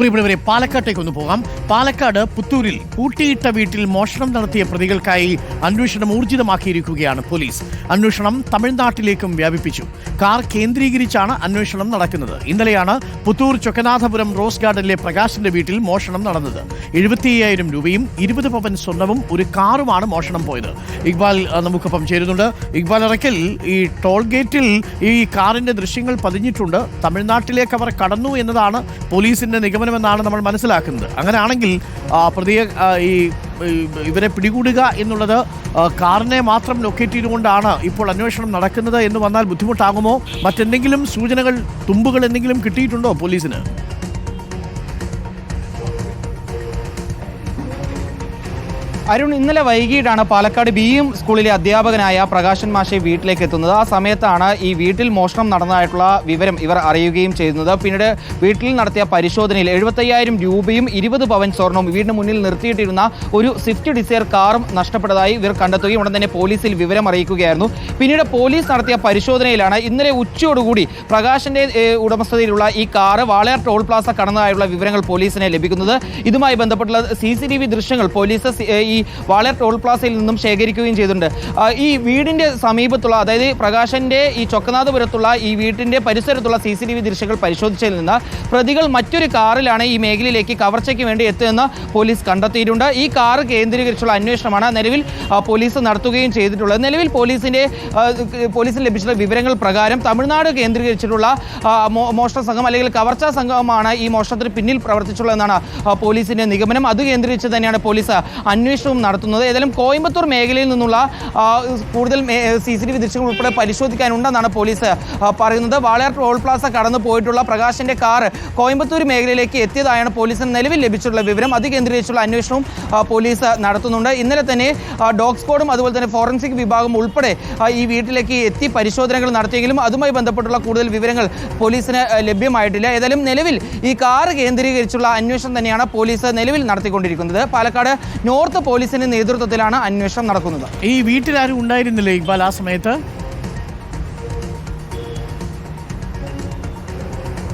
പ്രിയപ്പെട്ടവരെ പാലക്കാട്ടേക്ക് ഒന്ന് പോകാം. പാലക്കാട് പുത്തൂരിൽ പൂട്ടിയിട്ട വീട്ടിൽ മോഷണം നടത്തിയ പ്രതികൾക്കായി അന്വേഷണം ഊർജിതമാക്കിയിരിക്കുകയാണ് പോലീസ്. അന്വേഷണം തമിഴ്നാട്ടിലേക്കും വ്യാപിപ്പിച്ചു. കാർ കേന്ദ്രീകരിച്ചാണ് അന്വേഷണം നടക്കുന്നത്. ഇന്നലെയാണ് പുത്തൂർ ചൊക്കനാഥപുരം റോസ് ഗാർഡനിലെ പ്രകാശിന്റെ വീട്ടിൽ മോഷണം നടന്നത്. എഴുപത്തി അയ്യായിരം രൂപയും ഇരുപത് പവൻ സ്വർണവും ഒരു കാറുമാണ് മോഷണം പോയത്. ഇക്ബാൽ നമുക്കൊപ്പം ചേരുന്നുണ്ട്. ഇക്ബാൽ അറക്കൽ ഈ ടോൾ ഗേറ്റിൽ ഈ കാറിന്റെ ദൃശ്യങ്ങൾ പതിഞ്ഞിട്ടുണ്ട്. തമിഴ്നാട്ടിലേക്ക് അവർ കടന്നു എന്നതാണ് പോലീസിന്റെ നിഗമനമെന്നാണ് നമ്മൾ മനസ്സിലാക്കുന്നത്. അങ്ങനെയാണെങ്കിൽ പ്രതിയെ ഈ ഇവരെ പിടികൂടുക എന്നുള്ളത് കാറിനെ മാത്രം ലൊക്കേറ്റ് ചെയ്തുകൊണ്ടാണ് ഇപ്പോൾ അന്വേഷണം നടക്കുന്നത് എന്ന് വന്നാൽ ബുദ്ധിമുട്ടാകുമോ? മറ്റെന്തെങ്കിലും സൂചനകൾ തുമ്പുകൾ എന്തെങ്കിലും കിട്ടിയിട്ടുണ്ടോ പോലീസിന്? അരുൺ ഇന്നലെ വൈകിട്ടാണ് പാലക്കാട് ബി എം സ്കൂളിലെ അധ്യാപകനായ പ്രകാശൻ മാഷെ വീട്ടിലേക്ക് എത്തുന്നത്. ആ സമയത്താണ് ഈ വീട്ടിൽ മോഷണം നടന്നതായിട്ടുള്ള വിവരം ഇവർ അറിയുകയും ചെയ്യുന്നത്. പിന്നീട് വീട്ടിൽ നടത്തിയ പരിശോധനയിൽ എഴുപത്തയ്യായിരം രൂപയും ഇരുപത് പവൻ സ്വർണവും വീടിന് മുന്നിൽ നിർത്തിയിട്ടിരുന്ന ഒരു സ്വിഫ്റ്റ് ഡിസയർ കാറും നഷ്ടപ്പെട്ടതായി ഇവർ കണ്ടെത്തുകയും ഉടൻ തന്നെ പോലീസിൽ വിവരം അറിയിക്കുകയായിരുന്നു. പിന്നീട് പോലീസ് നടത്തിയ പരിശോധനയിലാണ് ഇന്നലെ ഉച്ചയോടുകൂടി പ്രകാശന്റെ ഉടമസ്ഥതയിലുള്ള ഈ കാറ് വാളയാർ ടോൾ പ്ലാസ കടന്നതായുള്ള വിവരങ്ങൾ പോലീസിനെ ലഭിക്കുന്നത്. ഇതുമായി ബന്ധപ്പെട്ടുള്ള സി ദൃശ്യങ്ങൾ പോലീസ് ഈ വാളർ ടോൾ പ്ലാസയിൽ നിന്നും ശേഖരിക്കുകയും ചെയ്തിട്ടുണ്ട്. ഈ വീടിന്റെ സമീപത്തുള്ള അതായത് പ്രകാശന്റെ ഈ ചൊക്കനാഥപുരത്തുള്ള ഈ വീട്ടിന്റെ പരിസരത്തുള്ള സി സി ടി വി ദൃശ്യങ്ങൾ പരിശോധിച്ചതിൽ നിന്ന് പ്രതികൾ മറ്റൊരു കാറിലാണ് ഈ മേഖലയിലേക്ക് കവർച്ചയ്ക്ക് വേണ്ടി എത്തുമെന്ന് പോലീസ് കണ്ടെത്തിയിട്ടുണ്ട്. ഈ കാർ കേന്ദ്രീകരിച്ചുള്ള അന്വേഷണമാണ് നിലവിൽ പോലീസ് നടത്തുകയും ചെയ്തിട്ടുള്ളത്. നിലവിൽ പോലീസിന്റെ പോലീസിന് ലഭിച്ചിട്ടുള്ള വിവരങ്ങൾ പ്രകാരം തമിഴ്നാട് കേന്ദ്രീകരിച്ചിട്ടുള്ള മോഷണ സംഘം അല്ലെങ്കിൽ കവർച്ചാ സംഘമാണ് ഈ മോഷണത്തിന് പിന്നിൽ പ്രവർത്തിച്ചുള്ളതെന്നാണ് പോലീസിന്റെ നിഗമനം. അത് കേന്ദ്രീകരിച്ച് തന്നെയാണ് പോലീസ് അന്വേഷണവും നടത്തുന്നത്. ഏതായാലും കോയമ്പത്തൂർ മേഖലയിൽ നിന്നുള്ള കൂടുതൽ സി സി ടി വി ദൃശ്യങ്ങൾ ഉൾപ്പെടെ പരിശോധിക്കാനുണ്ടെന്നാണ് പോലീസ് പറയുന്നത്. വാളയാർ ടോൾ പ്ലാസ കടന്നു പോയിട്ടുള്ള പ്രകാശിന്റെ കാർ കോയമ്പത്തൂർ മേഖലയിലേക്ക് എത്തിയതായാണ് പോലീസിന് നിലവിൽ ലഭിച്ചിട്ടുള്ള വിവരം. അത് കേന്ദ്രീകരിച്ചുള്ള അന്വേഷണവും പോലീസ് നടത്തുന്നുണ്ട്. ഇന്നലെ തന്നെ ഡോഗ് സ്ക്വാഡും അതുപോലെ തന്നെ ഫോറൻസിക് വിഭാഗം ഉൾപ്പെടെ ഈ വീട്ടിലേക്ക് എത്തി പരിശോധനകൾ നടത്തിയെങ്കിലും അതുമായി ബന്ധപ്പെട്ടുള്ള കൂടുതൽ വിവരങ്ങൾ പോലീസിന് ലഭ്യമായിട്ടില്ല. ഏതായാലും നിലവിൽ ഈ കാർ കേന്ദ്രീകരിച്ചുള്ള അന്വേഷണം തന്നെയാണ് പോലീസ് നിലവിൽ നടത്തിക്കൊണ്ടിരിക്കുന്നത്. പാലക്കാട് നോർത്ത് പോലീസിന്റെ നേതൃത്വത്തിലാണ് അന്വേഷണം നടക്കുന്നത്. ഈ വീട്ടിലാരും ഉണ്ടായിരുന്നില്ലേ ഇക്ബാൽ ആ സമയത്ത്?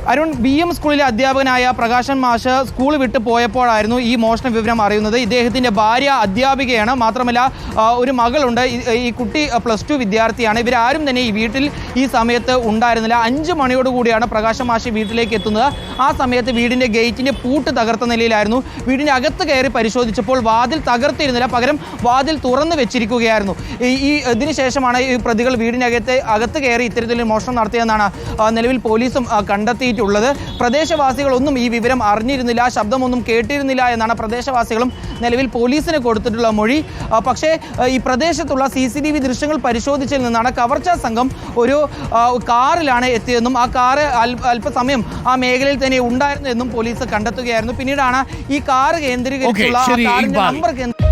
അരുൺ ബി എം സ്കൂളിലെ അധ്യാപകനായ പ്രകാശൻ മാഷ് സ്കൂൾ വിട്ടു പോയപ്പോഴായിരുന്നു ഈ മോഷണ വിവരം അറിയുന്നത്. ഇദ്ദേഹത്തിന്റെ ഭാര്യ അധ്യാപികയാണ്. മാത്രമല്ല ഒരു മകളുണ്ട്. ഈ- കുട്ടി പ്ലസ് ടു വിദ്യാർത്ഥിയാണ്. ഇവരാരും തന്നെ ഈ വീട്ടിൽ ഈ സമയത്ത് ഉണ്ടായിരുന്നില്ല. അഞ്ച് മണിയോടുകൂടിയാണ് പ്രകാശൻ മാഷ് വീട്ടിലേക്ക് എത്തുന്നത്. ആ സമയത്ത് വീടിന്റെ ഗേറ്റിന്റെ പൂട്ട് തകർത്ത നിലയിലായിരുന്നു. വീടിന്റെ അകത്ത് കയറി പരിശോധിച്ചപ്പോൾ വാതിൽ തകർത്തിരുന്നില്ല. പകരം വാതിൽ തുറന്നു വെച്ചിരിക്കുകയായിരുന്നു. ഈ ഇതിനുശേഷമാണ് ശേഷമാണ് ഈ പ്രതികൾ വീടിനകത്ത് അകത്ത് കയറി ഇത്തരത്തിൽ മോഷണം നടത്തിയെന്നാണ് നിലവിൽ പോലീസും ആ, കണ്ടെത്തിയിട്ടുള്ളത് പ്രദേശവാസികളൊന്നും ഈ വിവരം അറിഞ്ഞിരുന്നില്ല ശബ്ദമൊന്നും കേട്ടിരുന്നില്ല എന്നാണ് പ്രദേശവാസികളും നിലവിൽ പോലീസിന് കൊടുത്തിട്ടുള്ള മൊഴി. പക്ഷേ ഈ പ്രദേശത്തുള്ള സി സി ടി വി ദൃശ്യങ്ങൾ പരിശോധിച്ചതിൽ നിന്നാണ് കവർച്ചാ സംഘം ഒരു കാറിലാണ് എത്തിയതെന്നും ആ കാറ് അല്പസമയം ആ മേഖലയിൽ തന്നെ ഉണ്ടായിരുന്നു എന്നും പോലീസ് കണ്ടെത്തുകയായിരുന്നു. പിന്നീടാണ് ഈ കാറ് കേന്ദ്രീകരിച്ചുള്ള കാറിന്റെ നമ്പർ കേന്ദ്രീ